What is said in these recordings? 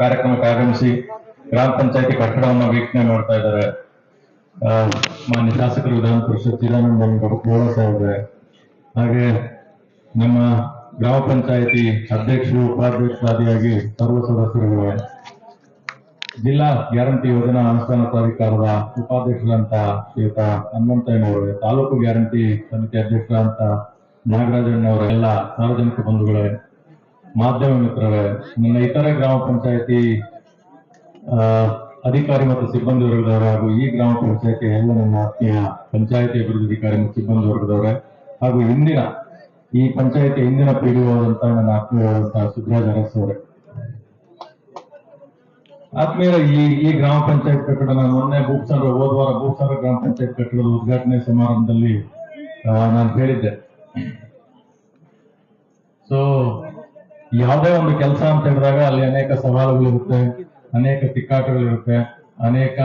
ಕಾರ್ಯಕ್ರಮಕ್ಕೆ ಆಗಮಿಸಿ ಗ್ರಾಮ ಪಂಚಾಯತಿ ಕಟ್ಟಡವನ್ನು ವೀಕ್ಷಣೆ ಮಾಡ್ತಾ ಇದ್ದಾರೆ. ಮಾನ್ಯ ಶಾಸಕರು ವಿಧಾನ ಪರಿಷತ್ ಗೌಡ ಸಾಹೇಬ್ರೆ. ಹಾಗೆ ನಮ್ಮ ಗ್ರಾಮ ಪಂಚಾಯತಿ ಅಧ್ಯಕ್ಷರು, ಉಪಾಧ್ಯಕ್ಷರಾದಿಯಾಗಿ ಸರ್ವ ಸದಸ್ಯರುಗಳಿವೆ ಜಿಲ್ಲಾ ಗ್ಯಾರಂಟಿ ಯೋಜನಾ ಅನುಷ್ಠಾನ ಪ್ರಾಧಿಕಾರದ ಉಪಾಧ್ಯಕ್ಷರಂತ ಶ್ರೀಯುತ ಹನುಮಂತಯ್ಯನವರು, ತಾಲೂಕು ಗ್ಯಾರಂಟಿ ಸಮಿತಿ ಅಧ್ಯಕ್ಷರಂತ ನಾಗರಾಜಣ್ಣವರ ಎಲ್ಲ ಸಾರ್ವಜನಿಕ ಬಂಧುಗಳೇ. ಮಾಧ್ಯಮ ಮಿತ್ರರೇ, ನನ್ನ ಇತರೆ ಗ್ರಾಮ ಪಂಚಾಯತಿ ಅಧಿಕಾರಿ ಮತ್ತು ಸಿಬ್ಬಂದಿ ವರ್ಗದವರೇ ಹಾಗೂ ಈ ಗ್ರಾಮ ಪಂಚಾಯತಿ ಎಲ್ಲ ನನ್ನ ಆತ್ಮೀಯ ಪಂಚಾಯತಿ ಅಭಿವೃದ್ಧಿ ಅಧಿಕಾರಿ ಮತ್ತು ಸಿಬ್ಬಂದಿ ವರ್ಗದವರೇ ಹಾಗೂ ಇಂದಿನ ಈ ಪಂಚಾಯತಿ ಹಿಂದಿನ ಪೀಳಿಗೆಯಾದಂತಹ ನನ್ನ ಆತ್ಮೀಯವಾದಂತಹ ಸುಬ್ರಾಜ್ ಅರಸ್ ಅವರೇ. ಆತ್ಮೀಯ ಈ ಈ ಗ್ರಾಮ ಪಂಚಾಯತ್ ಕಟ್ಟಡ ನಾನು ಮೊನ್ನೆ ಭೂಪ್ಸಂದ್ರ ಹೋದ ವಾರ ಗ್ರಾಮ ಪಂಚಾಯತ್ ಕಟ್ಟಡದ ಉದ್ಘಾಟನೆ ಸಮಾರಂಭದಲ್ಲಿ ನಾನು ಹೇಳಿದ್ದೆ ಸೊ ಯಾವುದೇ ಒಂದು ಕೆಲಸ ಅಂತ ಹೇಳಿದಾಗ ಅಲ್ಲಿ ಅನೇಕ ಸವಾಲುಗಳಿರುತ್ತೆ, ಅನೇಕ ತಿಕ್ಕಾಟಗಳಿರುತ್ತೆ, ಅನೇಕ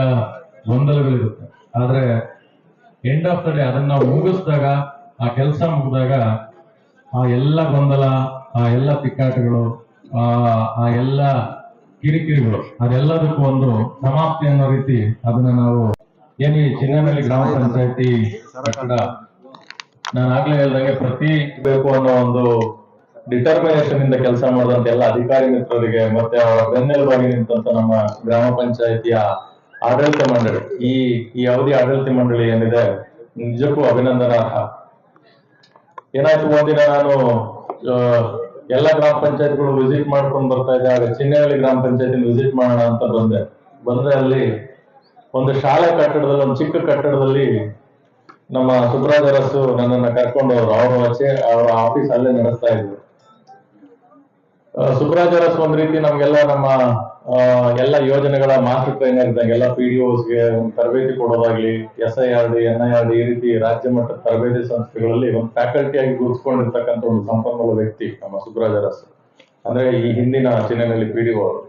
ಗೊಂದಲಗಳಿರುತ್ತೆ. ಆದ್ರೆ ಎಂಡ್ ಆಫ್ ದ ಡೇ ಅದನ್ನ ಮುಗಿಸಿದಾಗ, ಆ ಕೆಲಸ ಮುಗಿದಾಗ ಆ ಎಲ್ಲ ಗೊಂದಲ, ಆ ಎಲ್ಲ ತಿಕ್ಕಾಟಗಳು, ಆ ಆ ಎಲ್ಲ ಕಿರಿಕಿರಿಗಳು, ಅದೆಲ್ಲದಕ್ಕೂ ಒಂದು ಸಮಾಪ್ತಿ ಅನ್ನೋ ರೀತಿ ಅದನ್ನ ನಾವು ಏನು ಈ ಮೇಲೆ ಗ್ರಾಮ ಪಂಚಾಯತಿ ಕಟ್ಟಡ, ನಾನು ಆಗ್ಲೇ ಹೇಳ್ದಂಗೆ ಪ್ರತಿ ಬೇಕು ಅನ್ನೋ ಒಂದು ಡಿಟರ್ಮಿನೇಷನ್ ಇಂದ ಕೆಲಸ ಮಾಡಿದಂತ ಎಲ್ಲ ಅಧಿಕಾರಿ ಮಿತ್ರರಿಗೆ ಮತ್ತೆ ಅವರ ಬೆನ್ನೆಲುಬಾಗಿ ನಿಂತಂತ ನಮ್ಮ ಗ್ರಾಮ ಪಂಚಾಯತಿಯ ಆಡಳಿತ ಮಂಡಳಿ. ಈ ಈ ಅವಧಿ ಆಡಳಿತ ಮಂಡಳಿ ಏನಿದೆ, ನಿಜಕ್ಕೂ ಅಭಿನಂದನಾರ್ಹ. ಏನಾಯ್ತು ಒಂದಿನ ನಾನು ಎಲ್ಲ ಗ್ರಾಮ ಪಂಚಾಯತ್ಗಳು ವಿಸಿಟ್ ಮಾಡ್ಕೊಂಡು ಬರ್ತಾ ಇದ್ದೆ, ಆಗ ಚಿನ್ನಹಳ್ಳಿ ಗ್ರಾಮ ಪಂಚಾಯತಿ ವಿಸಿಟ್ ಮಾಡೋಣ ಅಂತ ಬಂದೆ. ಬಂದ್ರೆ ಅಲ್ಲಿ ಒಂದು ಶಾಲೆ ಕಟ್ಟಡದಲ್ಲಿ, ಒಂದು ಚಿಕ್ಕ ಕಟ್ಟಡದಲ್ಲಿ ನಮ್ಮ ಸುಬ್ರಾಜ್ ಅರಸು ನನ್ನನ್ನ ಕರ್ಕೊಂಡು ಹೋದ್ರು ಅವರು ಅವರ ಆಫೀಸ್ ಅಲ್ಲೇ ನಡೆಸ್ತಾ ಇದ್ರು. ಆ, ಸುಬ್ರಾಜ್ ಒಂದ್ ರೀತಿ ನಮ್ಗೆಲ್ಲ ನಮ್ಮ ಎಲ್ಲ ಯೋಜನೆಗಳ ಮಾಸ್ಟರ್ ಟ್ರೈನರ್ ಇದ್ದಂಗೆ ಎಲ್ಲ ಪಿ ಡಿ ಗೆ ತರಬೇತಿ ಕೊಡೋದಾಗ್ಲಿ S I R D N I R D ಈ ರೀತಿ ರಾಜ್ಯ ಮಟ್ಟದ ತರಬೇತಿ ಸಂಸ್ಥೆಗಳಲ್ಲಿ ಒಂದು ಫ್ಯಾಕಲ್ಟಿ ಆಗಿ ಗುರುತಿಸ್ಕೊಂಡಿರ್ತಕ್ಕಂಥ ಒಂದು ಸಂಪನ್ಮೂಲ ವ್ಯಕ್ತಿ ನಮ್ಮ ಸುಬ್ರಾಜ್ ಅರಸ್ ಅಂದ್ರೆ ಈ ಹಿಂದಿನ ಚಿನ್ನನಲ್ಲಿ ಪಿ ಡಿ ಅವರು.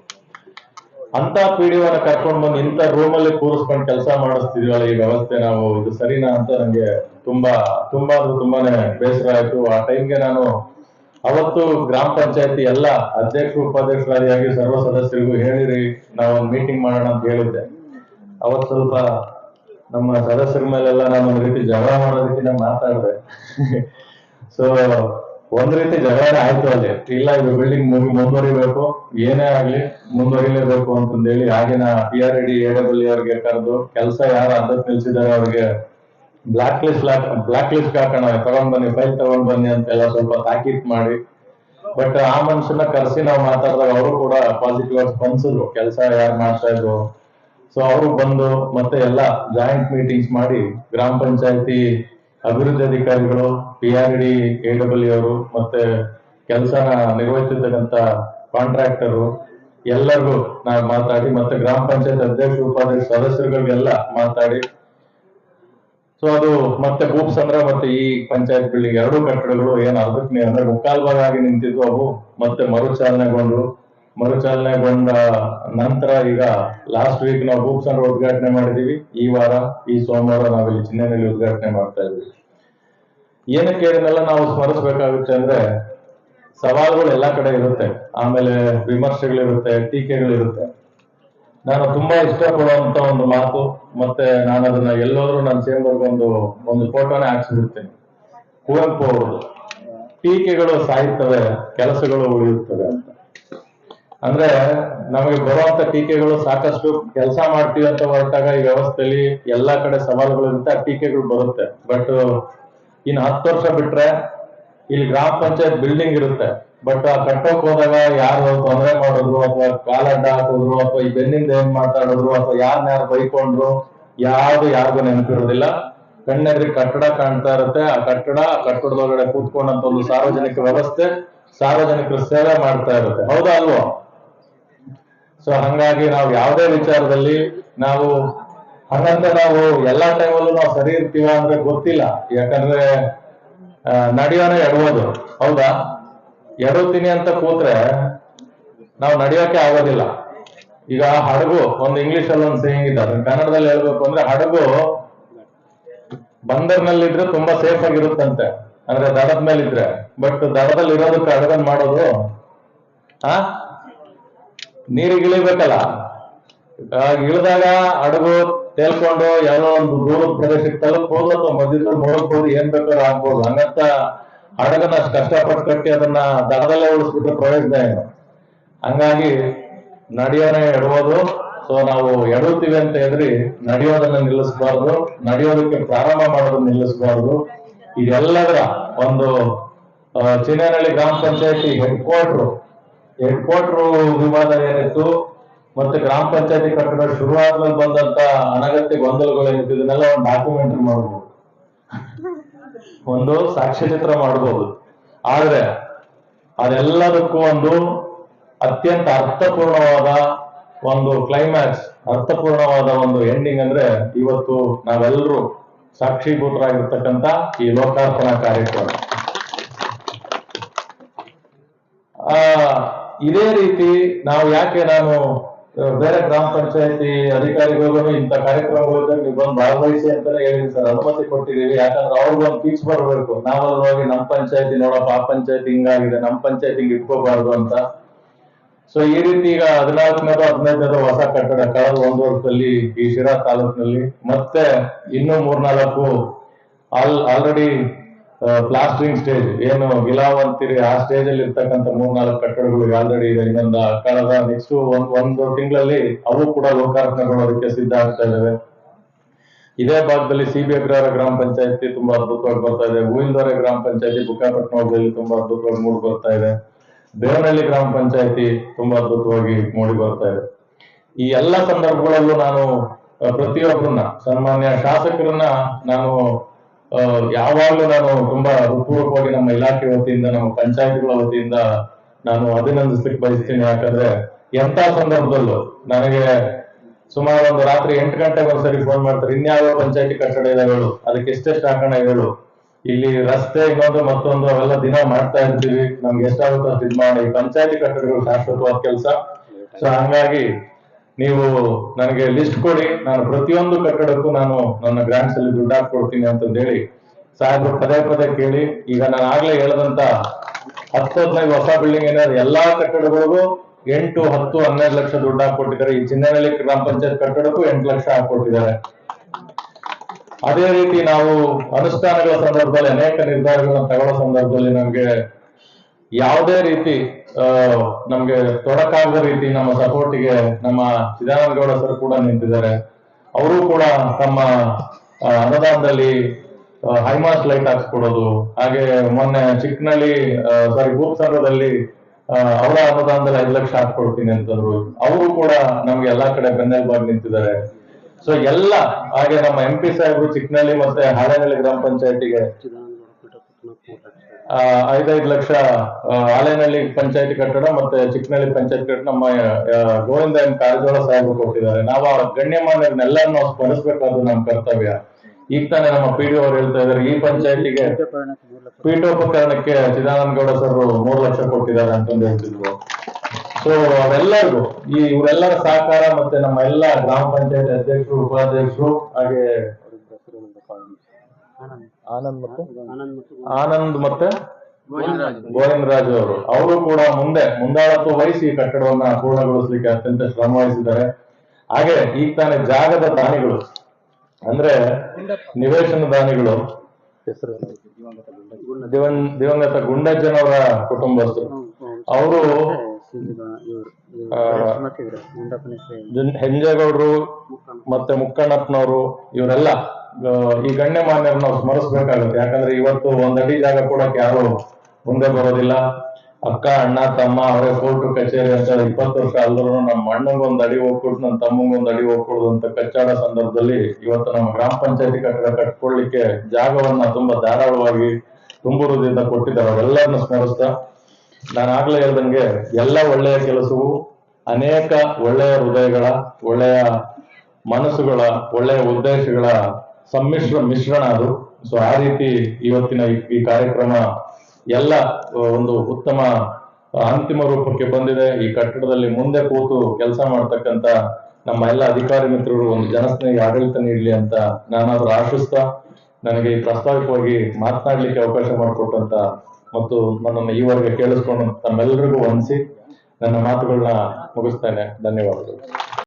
ಅಂತ ಪಿಡಿಒನ ಕರ್ಕೊಂಡು ಬಂದು ಇಂಥ ರೂಮಲ್ಲಿ ಕೂರಿಸ್ಕೊಂಡು ಕೆಲಸ ಮಾಡಿಸ್ತಿದೀವಲ್ಲ ಈ ವ್ಯವಸ್ಥೆ ನಾವು ಇದು ಸರಿನಾ ಅಂತ ನಂಗೆ ತುಂಬಾ ತುಂಬಾ ಅಂದ್ರೆ ತುಂಬಾನೇ ಬೇಸರ ಆಯ್ತು. ಆ ಟೈಮ್ಗೆ ನಾನು ಅವತ್ತು ಗ್ರಾಮ ಪಂಚಾಯತಿ ಎಲ್ಲ ಅಧ್ಯಕ್ಷರು ಉಪಾಧ್ಯಕ್ಷರಾಗಿ ಸರ್ವ ಸದಸ್ಯರಿಗೂ ಹೇಳಿರಿ, ನಾವು ಒಂದು ಮೀಟಿಂಗ್ ಮಾಡೋಣ ಅಂತ ಹೇಳಿದ್ದೆ. ಅವತ್ ಸ್ವಲ್ಪ ನಮ್ಮ ಸದಸ್ಯರ ಮೇಲೆಲ್ಲ ನಾನು ಒಂದು ರೀತಿ ಜಗಳ ಮಾಡೋದಕ್ಕೆ ನಾನು ಮಾತಾಡಿದೆ. ಸೊ ಒಂದ್ ರೀತಿ ಜಗಳ ಆಯ್ತು ಅಲ್ಲಿ. ಇಲ್ಲ, ಇದು ಬಿಲ್ಡಿಂಗ್ ಮುಗಿ ಮುಂದುವರಿಬೇಕು, ಏನೇ ಆಗ್ಲಿ ಮುಂದುವರಿಲೇಬೇಕು ಅಂತಂದೇಳಿ ಆಗಿನ P R D A W ಅವ್ರಿಗೆ ಕರೆದು, ಕೆಲಸ ಯಾರು ಅದಕ್ಕೆ ನಿಲ್ಸಿದಾರೆ ಅವ್ರಿಗೆ ಬ್ಲಾಕ್ ಲಿಸ್ಟ್ ಬ್ಲಾಕ್ ಲಿಸ್ಟ್ ಹಾಕೋಣ, ತಗೊಂಡ್ ಬನ್ನಿ ಫೈಲ್ ತಗೊಂಡ್ ಬನ್ನಿ ಅಂತೆಲ್ಲ ಸ್ವಲ್ಪ ತಾಕೀತ್ ಮಾಡಿ. ಬಟ್ ಆ ಮನುಷ್ಯನ ಕರೆಸಿ ನಾವು ಮಾತಾಡಿದಾಗ ಅವರು ಕೂಡ ಪಾಸಿಟಿವ್ ಆಗಿ ಸ್ಪಂದಿಸಿದ್ರು ಕೆಲಸ ಯಾರು ಮಾಡ್ತಾ ಇದ್ರು ಸೊ ಅವರು ಬಂದು ಮತ್ತೆ ಎಲ್ಲ ಜಾಯಿಂಟ್ ಮೀಟಿಂಗ್ಸ್ ಮಾಡಿ ಗ್ರಾಮ ಪಂಚಾಯತಿ ಅಭಿವೃದ್ಧಿ ಅಧಿಕಾರಿಗಳು P R D A W ಅವರು, ಮತ್ತೆ ಕೆಲಸನ ನಿರ್ವಹಿಸಿರ್ತಕ್ಕಂಥ ಕಾಂಟ್ರಾಕ್ಟರು ಎಲ್ಲರಿಗೂ ನಾವು ಮಾತಾಡಿ ಮತ್ತೆ ಗ್ರಾಮ ಪಂಚಾಯತ್ ಅಧ್ಯಕ್ಷ, ಉಪಾಧ್ಯಕ್ಷ ಸದಸ್ಯರುಗಳಿಗೆಲ್ಲ ಮಾತಾಡಿ ಸೊ ಅದು ಮತ್ತೆ ಭೂಪ್ಸಂದ್ರ ಮತ್ತೆ ಈ ಪಂಚಾಯತ್ ಬಿಲ್ಡಿಂಗ್ ಎರಡು ಕಟ್ಟಡಗಳು ಏನ್ ಅರ್ಧಕ್ಕೆ ಅಂದ್ರೆ ಮುಕ್ಕಾಲ್ ಭಾಗ ಆಗಿ ನಿಂತಿದ್ವು ಅವು, ಮತ್ತೆ ಮರುಚಾಲನೆಗೊಂಡು, ಮರುಚಾಲನೆಗೊಂಡ ನಂತರ ಈಗ ಲಾಸ್ಟ್ ವೀಕ್ ನಾವು ಭೂಪ್ಸಂದ್ರ ಉದ್ಘಾಟನೆ ಮಾಡಿದೀವಿ. ಈ ವಾರ, ಈ ಸೋಮವಾರ ನಾವಿಲ್ಲಿ ಚಿನ್ನೈನಲ್ಲಿ ಉದ್ಘಾಟನೆ ಮಾಡ್ತಾ ಇದ್ವಿ ಏನಕ್ಕೆ ಇದನ್ನೆಲ್ಲ ನಾವು ಸ್ಮರಿಸಬೇಕಾಗುತ್ತೆ ಅಂದ್ರೆ, ಸವಾಲುಗಳು ಎಲ್ಲಾ ಕಡೆ ಇರುತ್ತೆ. ಆಮೇಲೆ ವಿಮರ್ಶೆಗಳಿರುತ್ತೆ, ಟೀಕೆಗಳಿರುತ್ತೆ. ನಾನು ತುಂಬಾ ಇಷ್ಟಪಡುವಂತ ಒಂದು ಮಾತು, ಮತ್ತೆ ನಾನು ಅದನ್ನ ಎಲ್ಲೋದ್ರೂ ನನ್ನ ಚೇಂಬರ್ಗೆ ಒಂದು ಒಂದು ಫೋಟೋನೇ ಹಾಕ್ಸಿಬಿಡ್ತೇನೆ. ಕುವೆಂಪು ಅವರು, ಟೀಕೆಗಳು ಸಾಯ್ತವೆ, ಕೆಲಸಗಳು ಉಳಿಯುತ್ತವೆ ಅಂತ. ಅಂದ್ರೆ ನಮಗೆ ಬರುವಂತ ಟೀಕೆಗಳು ಸಾಕಷ್ಟು ಕೆಲಸ ಮಾಡ್ತೀವಿ ಅಂತ ಹೊರಟಾಗ ಈ ವ್ಯವಸ್ಥೆಯಲ್ಲಿ ಎಲ್ಲಾ ಕಡೆ ಸವಾಲುಗಳು ಇರುತ್ತೆ ಟೀಕೆಗಳು ಬರುತ್ತೆ. ಬಟ್ ಇನ್ನು ಹತ್ತು ವರ್ಷ ಬಿಟ್ರೆ ಇಲ್ಲಿ ಗ್ರಾಮ ಪಂಚಾಯತ್ ಬಿಲ್ಡಿಂಗ್ ಇರುತ್ತೆ. ಬಟ್ ಕಟ್ಟೋಕ್ ಹೋದಾಗ ಯಾರು ತೊಂದರೆ ಮಾಡಿದ್ರು ಅಥವಾ ಕಾಲಡ್ಡ ಹಾಕಿದ್ರು ಅಥವಾ ಈ ಬೆನ್ನಿಂದ ಏನ್ ಮಾತಾಡಿದ್ರು ಅಥವಾ ಯಾರನ್ನ ಯಾರು ಬೈಕೊಂಡ್ರು ಯಾವ್ದು ಯಾರಿಗೂ ನೆನಪಿರೋದಿಲ್ಲ. ಕಣ್ಣೆದ್ರಿಗೆ ಕಟ್ಟಡ ಕಾಣ್ತಾ ಇರುತ್ತೆ. ಆ ಕಟ್ಟಡ ಕಟ್ಟಡದೊಳಗಡೆ ಕೂತ್ಕೊಂಡಂತ ಒಂದು ಸಾರ್ವಜನಿಕ ವ್ಯವಸ್ಥೆ, ಸಾರ್ವಜನಿಕರ ಸೇವೆ ಮಾಡ್ತಾ ಇರುತ್ತೆ. ಹೌದಾ ಅಲ್ವಾ? ಸೊ ಹಂಗಾಗಿ ನಾವು ಯಾವುದೇ ವಿಚಾರದಲ್ಲಿ ನಾವು ಹಾಗಂತ ನಾವು ಎಲ್ಲಾ ಟೈಮಲ್ಲೂ ನಾವು ಸರಿ ಇರ್ತೀವ ಅಂದ್ರೆ ಗೊತ್ತಿಲ್ಲ. ಯಾಕಂದ್ರೆ ನಡೆಯೋನೇ ಎಡವೋದು. ಹೌದಾ? ಎಡವತೀನಿ ಅಂತ ಕೂತ್ರೆ ನಾವು ನಡೆಯೋಕೆ ಆಗೋದಿಲ್ಲ. ಈಗ ಹಡಗು ಒಂದು ಇಂಗ್ಲಿಷ್ ಅಲ್ಲಿ ಒಂದು ಸೇಯಿಂಗ್ ಇದೆ ಅದನ್ನ ಕನ್ನಡದಲ್ಲಿ ಹೇಳ್ಬೇಕು ಅಂದ್ರೆ ಹಡಗು ಬಂದರ್ನಲ್ಲಿದ್ರೆ ತುಂಬಾ ಸೇಫ್ ಆಗಿರುತ್ತಂತೆ. ಅಂದ್ರೆ ದಡದ ಮೇಲೆ ಇದ್ರೆ ಬಟ್ ದಡದಲ್ಲಿ ಇರೋದಕ್ಕೆ ಹಡಗನ್ ಮಾಡೋದು ಆ? ನೀರಿಗೆ ಇಳಿಬೇಕಲ್ಲ. ಆ, ಇಳಿದಾಗ ಹಡಗು ತೇಲ್ಕೊಂಡು ಯಾವ್ದೋ ಒಂದು ದೂರದ ಪ್ರದೇಶಕ್ಕೆ ತಲುಪಬಹುದು ಅಥವಾ ಮಧ್ಯದಲ್ಲಿ ಮುಳುಗ್ಬೋದು ಏನ್ ಬೇಕಾದ್ರೂ ಆಗ್ಬೋದು. ಹಂಗಂತ ಹಡಗನ್ನ ಕಷ್ಟಪಟ್ಟು ಕಟ್ಟಿ ಅದನ್ನ ದಡದಲ್ಲೇ ಉಳಿಸ್ಬಿಟ್ಟು ಪ್ರಯೋಜನ ಏನು? ಹಂಗಾಗಿ ನಡೆಯೋನೇ ಎಡುವುದು. ಸೊ ನಾವು ಎಡುತ್ತೀವಿ ಅಂತ ಹೇಳಿ ನಡೆಯೋದನ್ನ ನಿಲ್ಲಿಸಬಾರ್ದು. ನಡೆಯೋದಕ್ಕೆ ಪ್ರಾರಂಭ ಮಾಡೋದನ್ನ ನಿಲ್ಲಿಸಬಾರ್ದು. ಇದೆಲ್ಲದರ ಒಂದು ಚಿನ್ನನಹಳ್ಳಿ ಗ್ರಾಮ ಪಂಚಾಯತಿ ಹೆಡ್ ಕ್ವಾರ್ಟರ್ ಹೆಡ್ ಕ್ವಾರ್ಟರ್ ವಿವಾದ ಏನಿತ್ತು, ಮತ್ತೆ ಗ್ರಾಮ ಪಂಚಾಯತಿ ಕಟ್ಟಡ ಶುರುವಾದ್ಮೇಲೆ ಬಂದಂತ ಅನಗತ್ಯ ಗೊಂದಲಗಳು ಏನಿತ್ತು, ಇದನ್ನೆಲ್ಲ ಒಂದು ಡಾಕ್ಯುಮೆಂಟ್ರಿ ಮಾಡಬಹುದು ಒಂದು ಸಾಕ್ಷ್ಯಚಿತ್ರ ಮಾಡಬಹುದು ಆದ್ರೆ ಅದೆಲ್ಲದಕ್ಕೂ ಒಂದು ಅತ್ಯಂತ ಅರ್ಥಪೂರ್ಣವಾದ ಒಂದು ಕ್ಲೈಮ್ಯಾಕ್ಸ್ ಅರ್ಥಪೂರ್ಣವಾದ ಒಂದು ಎಂಡಿಂಗ್ ಅಂದ್ರೆ ಇವತ್ತು ನಾವೆಲ್ಲರೂ ಸಾಕ್ಷೀಭೂತರಾಗಿರ್ತಕ್ಕಂತ ಈ ಲೋಕಾರ್ಪಣಾ ಕಾರ್ಯಕ್ರಮ. ಆ, ಇದೇ ರೀತಿ ನಾವು ಯಾಕೆ ನಾನು ಬೇರೆ ಗ್ರಾಮ ಪಂಚಾಯತಿ ಅಧಿಕಾರಿಗಳಿಗೂ ಇಂಥ ಕಾರ್ಯಕ್ರಮಗಳಿದ್ದಾಗ ನೀವು ಬಂದು ಭಾಗವಹಿಸಿ ಅಂತಾನೆ ಹೇಳಿದ್ವಿ ಸರ್. ಅನುಮತಿ ಕೊಟ್ಟಿದ್ದೀವಿ. ಯಾಕಂದ್ರೆ ಅವ್ರಿಗೂ ಒಂದು ಪೀಚ್ ಬರಬೇಕು ನಾವಲ್ಲಿ ಹೋಗಿ ನಮ್ಮ ಪಂಚಾಯತಿ ನೋಡಪ್ಪ, ಆ ಪಂಚಾಯತಿ ಹಿಂಗಾಗಿದೆ, ನಮ್ಮ ಪಂಚಾಯತಿ ಹಿಂಗ್ ಇಟ್ಕೋಬಾರ್ದು ಅಂತ. ಸೊ ಈ ರೀತಿ ಈಗ ಹದಿನಾಲ್ಕನೇದು, ಹದಿನೈದನೇದು ಹೊಸ ಕಟ್ಟಡ ಕಳೆದ ಒಂದು ವರ್ಷದಲ್ಲಿ ಈ ಶಿರಾ ತಾಲೂಕಿನಲ್ಲಿ. ಮತ್ತೆ ಇನ್ನೂ ಮೂರ್ನಾಲ್ಕು, ಆಲ್ ಆಲ್ರೆಡಿ ಪ್ಲಾಸ್ಟರಿಂಗ್ ಸ್ಟೇಜ್ ಏನು, ಗಿಲಾವ್ ಅಂತೀರಿ, ಆ ಸ್ಟೇಜ್ ಅಲ್ಲಿ ಇರ್ತಕ್ಕಂಥ ಮೂರ್ನಾಲ್ಕು ಕಟ್ಟಡಗಳಿಗೆ ಆಲ್ರೆಡಿ ಇದೆ. ಇನ್ನೊಂದು ಕಳೆದ ನೆಕ್ಸ್ಟ್ ಒಂದ್, ಒಂದು ತಿಂಗಳಲ್ಲಿ ಅವು ಕೂಡ ಲೋಕಾರ್ಪಣೆಗೊಳ್ಳೋದಕ್ಕೆ ಸಿದ್ಧ ಆಗ್ತಾ ಇದಾವೆ ಇದೇ ಭಾಗದಲ್ಲಿ ಸಿ ಬಿ ಅಗ್ರಹಾರ ಗ್ರಾಮ ಪಂಚಾಯತಿ ತುಂಬಾ ಅದ್ಭುತವಾಗಿ ಬರ್ತಾ ಇದೆ. ಹೂವಿಲ್ದೊರೆ ಗ್ರಾಮ ಪಂಚಾಯತಿ ಬುಕ್ಕಾಪಟ್ಟಣ ಹೋಗಲಿ ತುಂಬಾ ಅದ್ಭುತವಾಗಿ ಮೂಡಿ ಬರ್ತಾ ಇದೆ. ದೇವನಹಳ್ಳಿ ಗ್ರಾಮ ಪಂಚಾಯತಿ ತುಂಬಾ ಅದ್ಭುತವಾಗಿ ಮೂಡಿ ಬರ್ತಾ ಇದೆ. ಈ ಎಲ್ಲ ಸಂದರ್ಭಗಳಲ್ಲೂ ನಾನು ಪ್ರತಿಯೊಬ್ಬರನ್ನ ಸನ್ಮಾನ್ಯ ಶಾಸಕರನ್ನ ನಾನು ಯಾವಾಗ್ಲೂ ನಾನು ತುಂಬಾ ಹೃತ್ಪೂರ್ವಕವಾಗಿ ನಮ್ಮ ಇಲಾಖೆ ವತಿಯಿಂದ, ನಮ್ಮ ಪಂಚಾಯತ್ಗಳ ವತಿಯಿಂದ ನಾನು ಅಭಿನಂದಿಸ್ಲಿಕ್ಕೆ ಬಯಸ್ತೀನಿ. ಯಾಕಂದ್ರೆ ಎಂತ ಸಂದರ್ಭದಲ್ಲೂ ನನಗೆ ಸುಮಾರು ಒಂದು ರಾತ್ರಿ ಎಂಟು ಗಂಟೆಗೆ ಒಂದ್ಸರಿ ಫೋನ್ ಮಾಡ್ತಾರೆ. ಇನ್ಯಾವ ಪಂಚಾಯತಿ ಕಟ್ಟಡ ಇದೆ ಹೇಳು ಅದಕ್ಕೆ ಎಷ್ಟೆಷ್ಟು ಹಾಕೋಣ ಹೇಳು ಇಲ್ಲಿ ರಸ್ತೆ ಇನ್ನೊಂದು ಮತ್ತೊಂದು ಅವೆಲ್ಲ ದಿನ ಮಾಡ್ತಾ ಇರ್ತೀವಿ. ನಮ್ಗೆ ಎಷ್ಟಾಗುತ್ತೋ ಅಷ್ಟು ಇದ್ ಮಾಡಿ. ಪಂಚಾಯತಿ ಕಟ್ಟಡಗಳು ಶಾಶ್ವತವಾದ ಕೆಲಸ. ಸೊ ಹಂಗಾಗಿ ನೀವು ನನಗೆ ಲಿಸ್ಟ್ ಕೊಡಿ. ನಾನು ಪ್ರತಿಯೊಂದು ಕಟ್ಟಡಕ್ಕೂ ನಾನು ನನ್ನ ಗ್ರಾಂಟ್ಸ್ ಅಲ್ಲಿ ದುಡ್ಡು ಹಾಕೊಡ್ತೀನಿ ಅಂತಂದು ಹೇಳಿ ಸಾಹೇಬರು ಪದೇ ಪದೇ ಕೇಳಿ. ಈಗ ನಾನು ಆಗ್ಲೇ ಹೇಳದಂತ ಹತ್ತು ಹದಿನೈದು ಹೊಸ ಬಿಲ್ಡಿಂಗ್ ಏನಾದ್ರು ಎಲ್ಲಾ ಕಟ್ಟಡಗಳಿಗೂ ಎಂಟು, ಹತ್ತು, ಹನ್ನೆರಡು ಲಕ್ಷ ದುಡ್ಡು ಹಾಕೊಟ್ಟಿದ್ದಾರೆ ಈ ಚಿನ್ನಹಳ್ಳಿ ಗ್ರಾಮ ಪಂಚಾಯತ್ ಕಟ್ಟಡಕ್ಕೂ ಎಂಟು ಲಕ್ಷ ಹಾಕೊಟ್ಟಿದ್ದಾರೆ ಅದೇ ರೀತಿ ನಾವು ಅನುಷ್ಠಾನಗಳ ಸಂದರ್ಭದಲ್ಲಿ ಅನೇಕ ನಿರ್ಧಾರಗಳನ್ನ ತಗೊಳ್ಳೋ ಸಂದರ್ಭದಲ್ಲಿ ನಮ್ಗೆ ಯಾವುದೇ ರೀತಿ ನಮ್ಗೆ ತೊಡಕಾಗದ ರೀತಿ ನಮ್ಮ ಸಪೋರ್ಟಿಗೆ ನಮ್ಮ ಚಿದಾನಂದಗೌಡ ಸರ್ ಕೂಡ ನಿಂತಿದ್ದಾರೆ. ಅವರು ಕೂಡ ತಮ್ಮ ಅನುದಾನದಲ್ಲಿ ಹೈಮಾಸ್ ಲೈಟ್ ಹಾಕ್ಸ್ಕೊಡೋದು. ಹಾಗೆ ಮೊನ್ನೆ ಚಿಕ್ಕನಳ್ಳಿ ಸಾರಿ ಭೂಪ್ಸಂದ್ರದಲ್ಲಿ ಅವರ ಅನುದಾನದಲ್ಲಿ ಐದು ಲಕ್ಷ ಹಾಕ್ಕೊಡ್ತೀನಿ ಅಂತಂದ್ರು. ಅವರು ಕೂಡ ನಮ್ಗೆ ಎಲ್ಲಾ ಕಡೆ ಬೆನ್ನೆಲುಬಾಗಿ ನಿಂತಿದ್ದಾರೆ. ಸೊ ಎಲ್ಲ, ಹಾಗೆ ನಮ್ಮ ಎಂ ಪಿ ಸಾಹೇಬರು ಚಿಕ್ಕನಳ್ಳಿ ಮತ್ತೆ ಹಾಲೇನಹಳ್ಳಿ ಗ್ರಾಮ ಪಂಚಾಯತಿಗೆ ಐದೈದು ಲಕ್ಷ ಆಲೇನಹಳ್ಳಿ ಪಂಚಾಯತಿ ಕಟ್ಟಡ ಮತ್ತೆ ಚಿಕ್ಕನಹಳ್ಳಿ ಪಂಚಾಯತ್ ಕಟ್ಟಡ ನಮ್ಮ ಗೋವಿಂದ ಎಂ ಕಾರಜೋಳ ಸಾಹೇಬರು ಕೊಟ್ಟಿದ್ದಾರೆ. ನಾವು ಆ ಗಣ್ಯಮಾನ್ಯರನ್ನೆಲ್ಲರೂ ನಾವು ನಮ್ಮ ಕರ್ತವ್ಯ. ಈಗ ತಾನೇ ನಮ್ಮ ಪಿ ಡಿ ಅವರು ಹೇಳ್ತಾ ಇದ್ದಾರೆ, ಈ ಪಂಚಾಯತಿಗೆ ಪೀಠೋಪಕರಣಕ್ಕೆ ಚಿದಾನಂದ ಗೌಡ ಸರ್ ಮೂರು ಲಕ್ಷ ಕೊಟ್ಟಿದ್ದಾರೆ ಅಂತಂದು ಹೇಳ್ತಿದ್ರು. ಸೊ ಅವೆಲ್ಲರಿಗೂ, ಈ ಇವರೆಲ್ಲರ ಸಹಕಾರ ಮತ್ತೆ ನಮ್ಮ ಎಲ್ಲ ಗ್ರಾಮ ಪಂಚಾಯತ್ ಅಧ್ಯಕ್ಷರು, ಉಪಾಧ್ಯಕ್ಷರು, ಹಾಗೆ ಆನಂದ್ ಮತ್ತೆ? ಆನಂದ್ ಮತ್ತೆ ಗೋವಿಂದರಾಜ್. ಅವರು. ಅವರು ಕೂಡ ಮುಂದೆ ಮುಂದಾಳತ್ವ ವಹಿಸಿ ಈ ಕಟ್ಟಡವನ್ನ ಪೂರ್ಣಗೊಳಿಸಲಿಕ್ಕೆ ಅತ್ಯಂತ ಶ್ರಮ ವಹಿಸಿದ್ದಾರೆ. ಹಾಗೆ ಈಗ ತಾನೇ ಜಾಗದ ದಾನಿಗಳು ಅಂದ್ರೆ ನಿವೇಶನ ದಾನಿಗಳು ಹೆಸರು ದಿವನ್ ದಿವಂಗತ ಗುಂಡಜ್ಜನವರ ಕುಟುಂಬಸ್ಥರು. ಅವರು ಹೆಂಜೇಗೌಡರು ಮತ್ತೆ ಮುಕ್ಕಣ್ಣಪ್ಪನವರು ಇವರೆಲ್ಲ ಈ ಗಣ್ಯಮಾನ್ಯರನ್ನ ನಾವು ಸ್ಮರಿಸಬೇಕಾಗುತ್ತೆ. ಯಾಕಂದ್ರೆ ಇವತ್ತು ಒಂದ್ ಅಡಿ ಜಾಗ ಕೊಡಕ್ಕೆ ಯಾರು ಮುಂದೆ ಬರೋದಿಲ್ಲ. ಅಕ್ಕ, ಅಣ್ಣ, ತಮ್ಮ, ಅವರೇ ಕೋರ್ಟ್, ಕಚೇರಿ ಅಂತ ಇಪ್ಪತ್ತು ವರ್ಷ ಆದ್ರೂ ನಮ್ಮ ಅಣ್ಣಂಗ್ ಒಂದ್ ಅಡಿ ಹೋಗ್ಕೊಟ್ಟು ನಮ್ಮ ತಮ್ಮಗೊಂದು ಅಡಿ ಹೋಗ್ಕೊಡುದು ಅಂತ ಕಚ್ಚಾಡ ಸಂದರ್ಭದಲ್ಲಿ ಇವತ್ತು ನಮ್ಮ ಗ್ರಾಮ ಪಂಚಾಯತಿ ಕಟ್ಟಡ ಕಟ್ಕೊಳ್ಳಿಕ್ಕೆ ಜಾಗವನ್ನ ತುಂಬಾ ಧಾರಾಳವಾಗಿ ತುಂಬುರುದಿಂದ ಕೊಟ್ಟಿದ್ದಾರೆ. ಅವೆಲ್ಲರನ್ನ ಸ್ಮರಿಸ್ತಾ, ನಾನು ಆಗ್ಲೇ ಹೇಳ್ದಂಗೆ ಎಲ್ಲ ಒಳ್ಳೆಯ ಕೆಲಸವು ಅನೇಕ ಒಳ್ಳೆಯ ಹೃದಯಗಳ, ಒಳ್ಳೆಯ ಮನಸ್ಸುಗಳ, ಒಳ್ಳೆಯ ಉದ್ದೇಶಗಳ ಸಮ್ಮಿಶ್ರ ಮಿಶ್ರಣ ಅದು. ಸೊ ಆ ರೀತಿ ಇವತ್ತಿನ ಈ- ಕಾರ್ಯಕ್ರಮ ಎಲ್ಲ ಒಂದು ಉತ್ತಮ ಅಂತಿಮ ರೂಪಕ್ಕೆ ಬಂದಿದೆ. ಈ ಕಟ್ಟಡದಲ್ಲಿ ಮುಂದೆ ಕೂತು ಕೆಲಸ ಮಾಡ್ತಕ್ಕಂತ ನಮ್ಮ ಎಲ್ಲ ಅಧಿಕಾರಿ ಮಿತ್ರರು ಒಂದು ಜನಸ್ನೇಹಿ ಆಡಳಿತ ನೀಡಲಿ ಅಂತ ನಾನಾದ್ರೂ ಆಶಿಸ್ತಾ, ನನಗೆ ಈ ಪ್ರಸ್ತಾವಿಕವಾಗಿ ಮಾತನಾಡ್ಲಿಕ್ಕೆ ಅವಕಾಶ ಮಾಡಿಕೊಟ್ಟಂತ ಮತ್ತು ನನ್ನನ್ನು ಈವರೆಗೆ ಕೇಳಿಸ್ಕೊಂಡು ತಮ್ಮೆಲ್ಲರಿಗೂ ವಂದಿಸಿ ನನ್ನ ಮಾತುಗಳನ್ನ ಮುಗಿಸ್ತೇನೆ. ಧನ್ಯವಾದಗಳು.